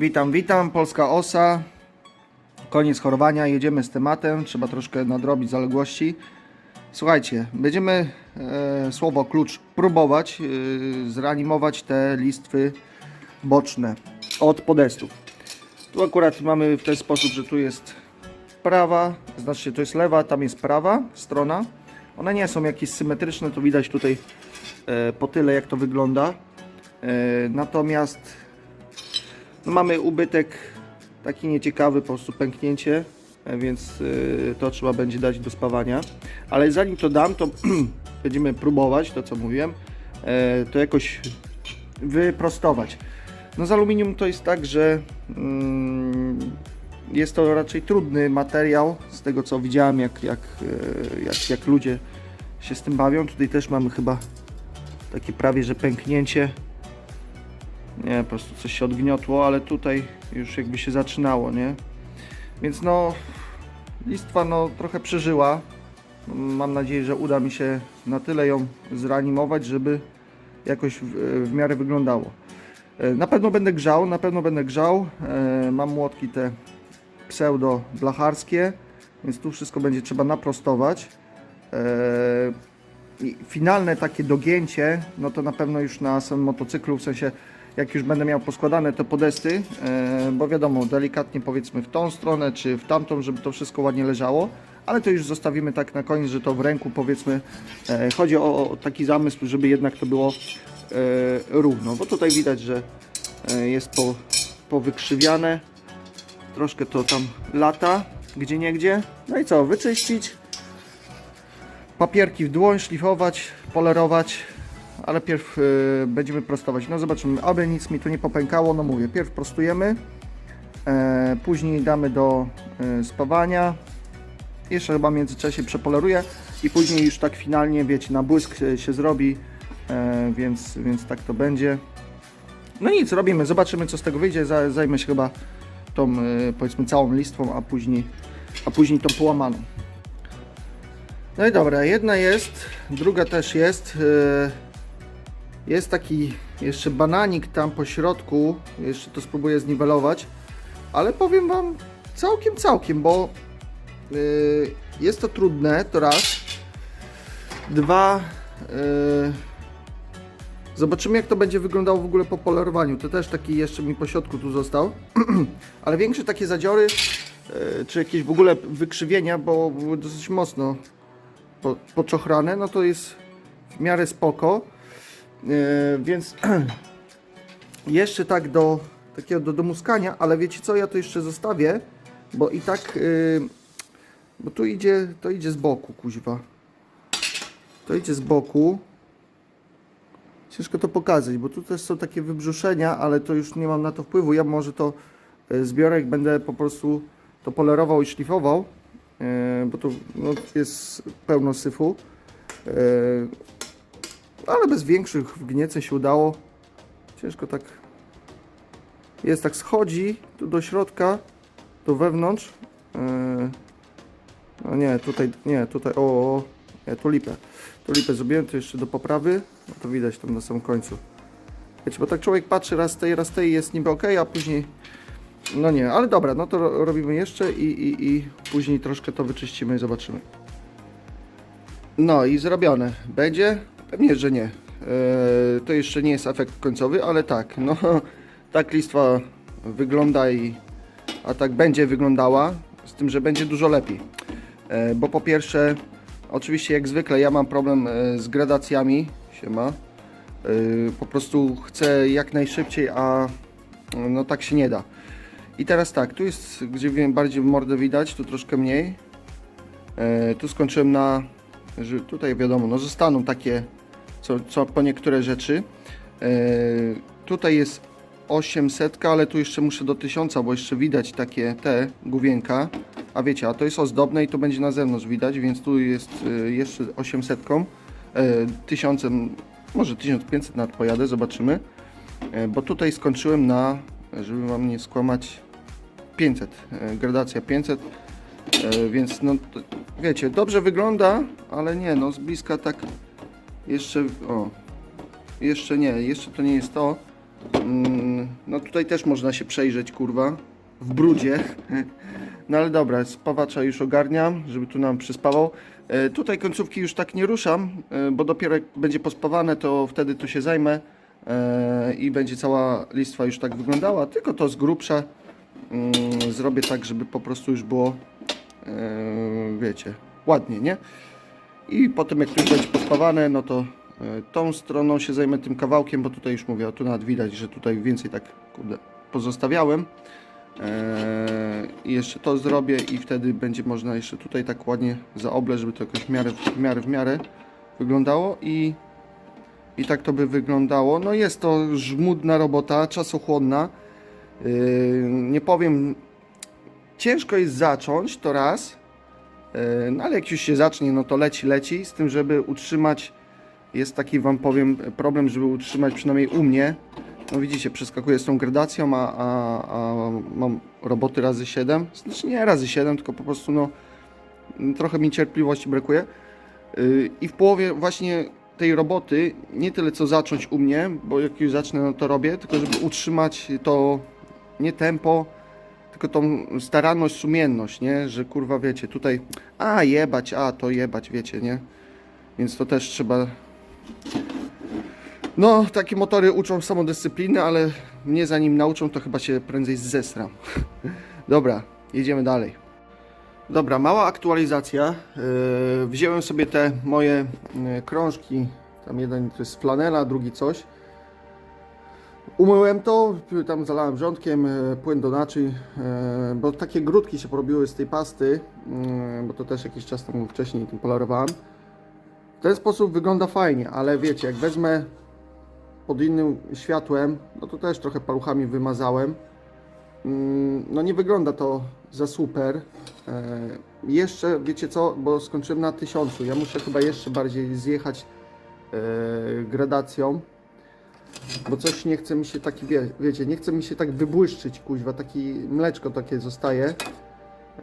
Witam, witam, Polska Osa. Koniec chorowania, jedziemy z tematem, trzeba troszkę nadrobić zaległości. Słuchajcie, będziemy e, słowo klucz próbować e, zreanimować te listwy boczne od podestów. Tu akurat mamy w ten sposób, że tu jest prawa, znaczy to jest lewa, tam jest prawa strona. One nie są jakieś symetryczne, to widać tutaj e, po tyle jak to wygląda. E, natomiast no mamy ubytek taki nieciekawy, po prostu pęknięcie, e, więc y, to trzeba będzie dać do spawania. Ale zanim to dam, to będziemy próbować, to co mówiłem, e, to jakoś wyprostować. No z aluminium to jest tak, że mm, jest to raczej trudny materiał, z tego co widziałem, jak, jak, e, jak, jak ludzie się z tym bawią. Tutaj też mamy chyba takie prawie, że pęknięcie. Nie, po prostu coś się odgniotło, ale tutaj już jakby się zaczynało, nie? Więc no, listwa no trochę przeżyła. Mam nadzieję, że uda mi się na tyle ją zreanimować, żeby jakoś w, w miarę wyglądało. E, Na pewno będę grzał, na pewno będę grzał. E, Mam młotki te pseudo blacharskie, więc tu wszystko będzie trzeba naprostować. E, i finalne takie dogięcie, no to na pewno już na samym motocyklu, w sensie jak już będę miał poskładane te podesty, e, bo wiadomo, delikatnie powiedzmy w tą stronę czy w tamtą, żeby to wszystko ładnie leżało, ale to już zostawimy tak na koniec, że to w ręku powiedzmy, e, chodzi o, taki zamysł, żeby jednak to było e, równo, bo tutaj widać, że jest po, powykrzywiane, troszkę to tam lata, gdzie niegdzie, no i co, wyczyścić, papierki w dłoń, szlifować, polerować, ale pierw y, będziemy prostować. No zobaczymy, aby nic mi tu nie popękało, no mówię, pierw prostujemy, e, później damy do y, spawania, jeszcze chyba w międzyczasie przepoleruję i później już tak finalnie, wiecie, na błysk y, się zrobi, e, więc, więc tak to będzie. No nic, robimy, zobaczymy co z tego wyjdzie, Za- zajmę się chyba tą y, powiedzmy całą listwą, a później, a później tą połamaną. No i dobra, jedna jest, druga też jest. yy, Jest taki jeszcze bananik tam po środku. Jeszcze to spróbuję zniwelować. Ale powiem Wam całkiem, całkiem, bo yy, jest to trudne, to raz. Dwa. yy, Zobaczymy jak to będzie wyglądało w ogóle po polerowaniu. To też taki jeszcze mi po środku tu został. Ale większe takie zadziory, yy, czy jakieś w ogóle wykrzywienia, bo były dosyć mocno po, poczochrane, no to jest w miarę spoko. Yy, więc jeszcze tak do takiego do domuskania, ale wiecie co, ja to jeszcze zostawię, bo i tak yy, bo tu idzie, to idzie z boku, kuźwa. To idzie z boku. Ciężko to pokazać, bo tu też są takie wybrzuszenia, ale to już nie mam na to wpływu. Ja może to yy, zbiorę, jak będę po prostu to polerował i szlifował. E, bo tu no, jest pełno syfu. E, ale bez większych wgnieceń się udało. Ciężko tak. Jest tak, schodzi tu do środka, do wewnątrz. E, no nie, tutaj, nie, tutaj, o, o, nie, tu lipę. Tu lipę zrobiłem, to jeszcze do poprawy. No to widać tam na samym końcu. Wiecie, bo tak człowiek patrzy raz tej, raz tej, jest niby ok, a później no nie, ale dobra, no to ro- robimy jeszcze i, i, i później troszkę to wyczyścimy i zobaczymy. No i zrobione. Będzie? Pewnie, że nie. Eee, to jeszcze nie jest efekt końcowy, ale tak, no tak listwa wygląda i a tak będzie wyglądała, z tym, że będzie dużo lepiej. E, bo po pierwsze, oczywiście jak zwykle ja mam problem e, z gradacjami, siema. E, po prostu chcę jak najszybciej, a no tak się nie da. I teraz tak, tu jest, gdzie wiem, bardziej mordę widać, tu troszkę mniej. E, tu skończyłem na, że tutaj wiadomo, no zostaną takie, co, co po niektóre rzeczy. E, tutaj jest 800, ale tu jeszcze muszę do 1000, bo jeszcze widać takie te główienka. A wiecie, a to jest ozdobne i to będzie na zewnątrz widać, więc tu jest e, jeszcze 800, e, 1000, może 1500 nawet pojadę, zobaczymy. E, bo tutaj skończyłem na, żeby wam nie skłamać, 500, e, gradacja 500, e, więc no wiecie, dobrze wygląda, ale nie, no z bliska tak jeszcze, o, jeszcze nie, jeszcze to nie jest to, Mm, No tutaj też można się przejrzeć, kurwa, w brudzie. No ale dobra, spawacza już ogarniam, żeby tu nam przyspawał. E, Tutaj końcówki już tak nie ruszam, e, bo dopiero jak będzie pospawane, to wtedy tu się zajmę e, i będzie cała listwa już tak wyglądała, tylko to z grubsza mm, zrobię tak, żeby po prostu już było, wiecie, ładnie, nie? I potem jak tu będzie pospawane, no to e, tą stroną się zajmę tym kawałkiem, bo tutaj już mówię, o tu nawet widać, że tutaj więcej tak kurde, pozostawiałem. Eee, I jeszcze to zrobię i wtedy będzie można jeszcze tutaj tak ładnie zaoble, żeby to jakoś w miarę, w miarę, w miarę wyglądało i, i tak to by wyglądało. No jest to żmudna robota, czasochłonna. Eee, nie powiem, ciężko jest zacząć, to raz, no ale jak już się zacznie, no to leci, leci, z tym, żeby utrzymać, jest taki wam powiem problem, żeby utrzymać przynajmniej u mnie, no widzicie, przeskakuję z tą gradacją, a, a, a mam roboty razy 7. Znaczy nie razy 7, tylko po prostu no trochę mi cierpliwości brakuje. Yy, I w połowie właśnie tej roboty, nie tyle co zacząć u mnie, bo jak już zacznę, no to robię, tylko żeby utrzymać to nie tempo, tylko tą staranność, sumienność, nie? Że kurwa wiecie, tutaj a jebać, a to jebać, wiecie, nie? Więc to też trzeba no, takie motory uczą samodyscypliny, ale mnie zanim nauczą, to chyba się prędzej zesram. Dobra, jedziemy dalej. Dobra, mała aktualizacja. Yy, wziąłem sobie te moje yy, krążki. Tam jeden to jest flanela, drugi coś. Umyłem to, tam zalałem wrzątkiem, yy, płyn do naczyń, yy, bo takie grudki się porobiły z tej pasty, yy, bo to też jakiś czas temu wcześniej tym polarowałem. W ten sposób wygląda fajnie, ale wiecie, jak wezmę pod innym światłem, no to też trochę paluchami wymazałem. Mm, No nie wygląda to za super. E, Jeszcze, wiecie co, bo skończyłem na tysiącu. Ja muszę chyba jeszcze bardziej zjechać e, gradacją. Bo coś nie chce mi się taki, wie, wiecie, nie chce mi się tak wybłyszczyć, kuźwa, taki mleczko takie zostaje.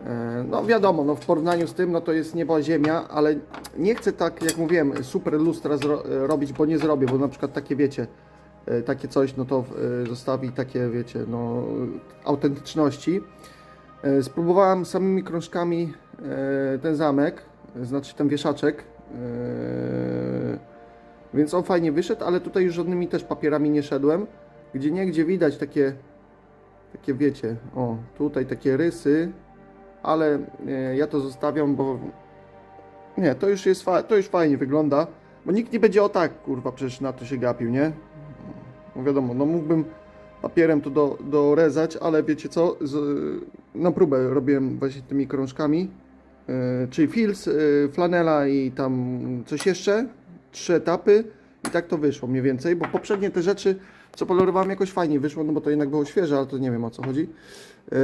E, No wiadomo, no w porównaniu z tym, no to jest niebo a ziemia, ale nie chcę tak, jak mówiłem, super lustra e, robić, bo nie zrobię, bo na przykład takie, wiecie, e, takie coś, no to zostawi takie, wiecie, no autentyczności. Spróbowałem samymi krążkami ten zamek, znaczy ten wieszaczek, więc on fajnie wyszedł, ale tutaj już żadnymi też papierami nie szedłem, gdzie nie, gdzie widać takie, takie wiecie, o, tutaj takie rysy, ale e, ja to zostawiam, bo nie, to już jest to już fajnie wygląda, bo nikt nie będzie o tak, kurwa, przecież na to się gapił, nie? No wiadomo, no mógłbym papierem to do, dorezać, ale wiecie co, z, na próbę robiłem właśnie tymi krążkami, e, czyli fils, e, flanela i tam coś jeszcze, trzy etapy i tak to wyszło mniej więcej, bo poprzednie te rzeczy, co polerowałem jakoś fajnie wyszło, no bo to jednak było świeże, ale to nie wiem o co chodzi. E,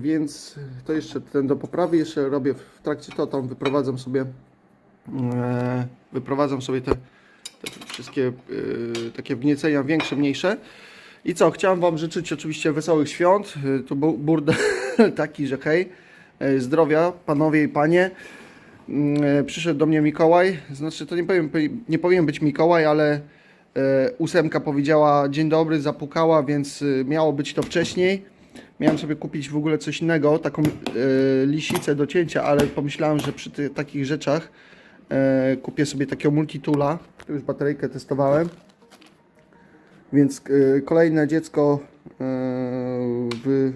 więc to jeszcze ten do poprawy jeszcze robię w trakcie to tam wyprowadzam sobie e, wyprowadzam sobie te, te wszystkie e, takie wgniecenia większe, mniejsze. I co, chciałem Wam życzyć oczywiście wesołych świąt. E, To był burdel taki, że hej, e, zdrowia panowie i panie. Mm, e, Przyszedł do mnie Mikołaj, znaczy to nie powiem, nie powinien być Mikołaj, ale e, ósemka powiedziała dzień dobry, zapukała, więc e, miało być to wcześniej. Miałem sobie kupić w ogóle coś innego, taką lisicę do cięcia, ale pomyślałem, że przy ty, takich rzeczach kupię sobie takiego multitula. Tu już bateryjkę testowałem. Więc kolejne dziecko w,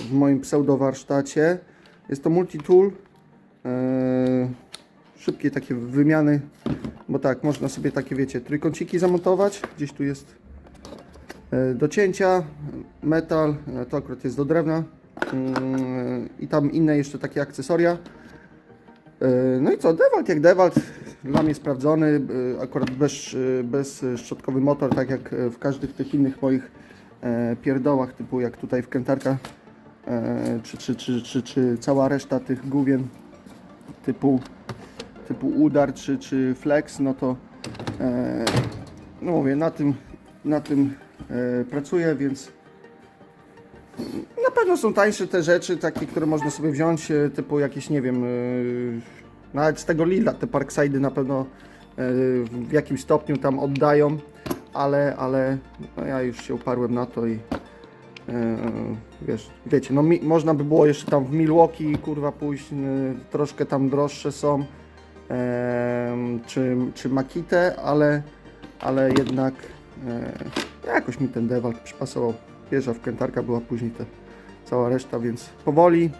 w moim pseudowarsztacie. Jest to multitool. E, szybkie takie wymiany, bo tak, można sobie takie, wiecie, trójkąciki zamontować. Gdzieś tu jest e, do cięcia, metal, e, to akurat jest do drewna i tam inne jeszcze takie akcesoria. No i co, Dewalt jak Dewalt, dla mnie sprawdzony, akurat bez, bez szczotkowy motor, tak jak w każdych tych innych moich pierdołach, typu jak tutaj w Kentarka, e, czy, czy, czy, czy, czy cała reszta tych główien typu, typu udar czy, czy flex, no to e, no mówię, na tym, na tym e, pracuję, więc na pewno są tańsze te rzeczy, takie, które można sobie wziąć, e, typu jakieś, nie wiem, e, nawet z tego Lila te Parkside'y na pewno e, w jakimś stopniu tam oddają. ale, ale no ja już się uparłem na to i wiesz, wiecie, no mi, można by było jeszcze tam w Milwaukee kurwa pójść, e, troszkę tam droższe są, czy, czy Makite, ale, ale jednak e, jakoś mi ten Dewalt przypasował. Wieża wkrętarka była później ta cała reszta, więc powoli,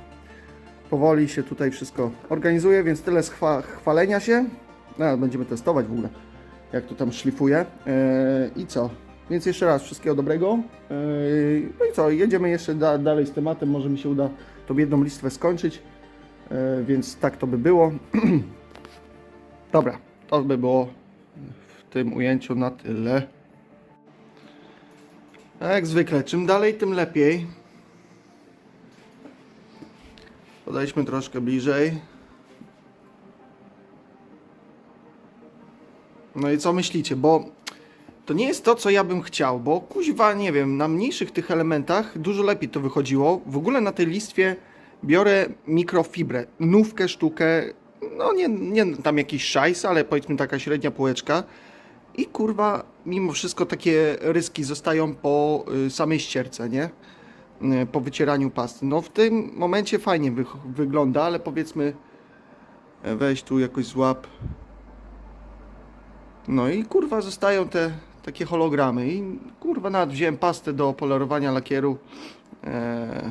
powoli się tutaj wszystko organizuje, więc tyle z chwa, chwalenia się. No, będziemy testować w ogóle, jak to tam szlifuje. I co? Więc jeszcze raz wszystkiego dobrego. E, no i co? Jedziemy jeszcze da, dalej z tematem. Może mi się uda tą jedną listwę skończyć. E, więc tak to by było. Dobra, to by było w tym ujęciu na tyle. A Jak zwykle, czym dalej, tym lepiej. Podejdźmy troszkę bliżej. No i co myślicie? Bo to nie jest to, co ja bym chciał, bo kuźwa, nie wiem, na mniejszych tych elementach dużo lepiej to wychodziło. W ogóle na tej listwie biorę mikrofibrę, nówkę, sztukę, no nie, nie tam jakiś szajs, ale powiedzmy taka średnia półeczka. I kurwa, mimo wszystko takie ryski zostają po y, samej ścierce, nie? Y, Po wycieraniu pasty. No w tym momencie fajnie wy, wygląda, ale powiedzmy, weź tu jakoś złap. No i kurwa zostają te takie hologramy. I kurwa nawet wziąłem pastę do polerowania lakieru. Eee,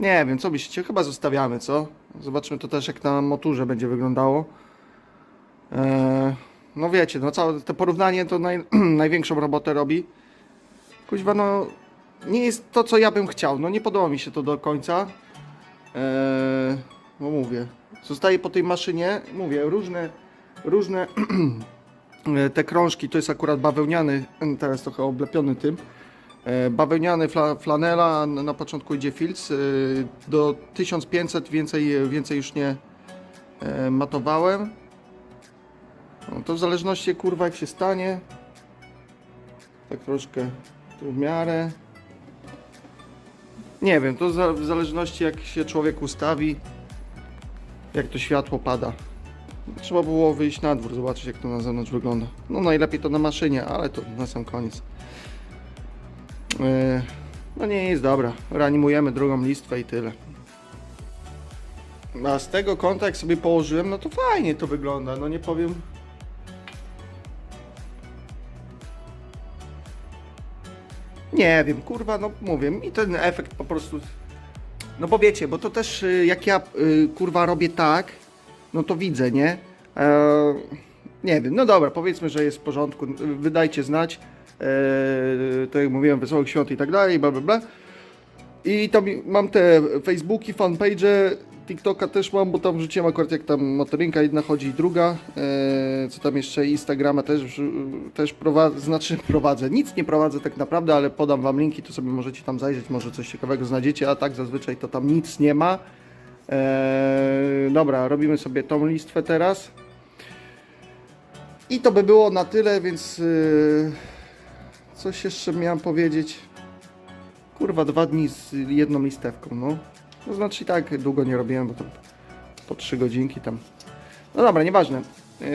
nie wiem, co myślicie? Chyba zostawiamy, co? Zobaczmy to też jak na moturze będzie wyglądało. Eee, no wiecie, no całe to porównanie to naj, największą robotę robi. Kuźwa, no nie jest to, co ja bym chciał. No nie podoba mi się to do końca. Eee, no mówię, zostaje po tej maszynie, mówię, różne, różne E, te krążki, to jest akurat bawełniany, teraz trochę oblepiony tym. E, Bawełniany fla, flanela, na początku idzie filc. e, Do 1500 więcej, więcej już nie e, matowałem. No to w zależności kurwa jak się stanie. Tak troszkę tu w miarę. Nie wiem, to w zależności jak się człowiek ustawi, jak to światło pada. Trzeba było wyjść na dwór, zobaczyć jak to na zewnątrz wygląda. No najlepiej to na maszynie, ale to na sam koniec. Yy, no nie jest dobra. Reanimujemy drugą listwę i tyle. A z tego kąta jak sobie położyłem, no to fajnie to wygląda, no nie powiem. Nie wiem, kurwa, no mówię, mi ten efekt po prostu... No bo wiecie, bo to też y, jak ja y, kurwa robię tak, no to widzę, nie? Eee, nie wiem, no dobra, powiedzmy, że jest w porządku, wydajcie znać. Eee, tak jak mówiłem, wesołych świąt i tak dalej, bla bla bla. I tam mam te Facebooki, fanpage, TikToka też mam, bo tam wrzuciłem akurat jak tam motorynka jedna chodzi i druga. Eee, co tam jeszcze, Instagrama też, też prowadzę, znaczy prowadzę. Nic nie prowadzę tak naprawdę, ale podam wam linki, to sobie możecie tam zajrzeć, może coś ciekawego znajdziecie, a tak zazwyczaj to tam nic nie ma. Eee, dobra, robimy sobie tą listwę teraz. I to by było na tyle, więc yy, coś jeszcze miałem powiedzieć. Kurwa, dwa dni z jedną listewką, no. To znaczy tak długo nie robiłem, bo to po trzy godzinki tam. No dobra, nieważne. Yy,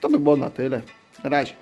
to by było na tyle. Na razie.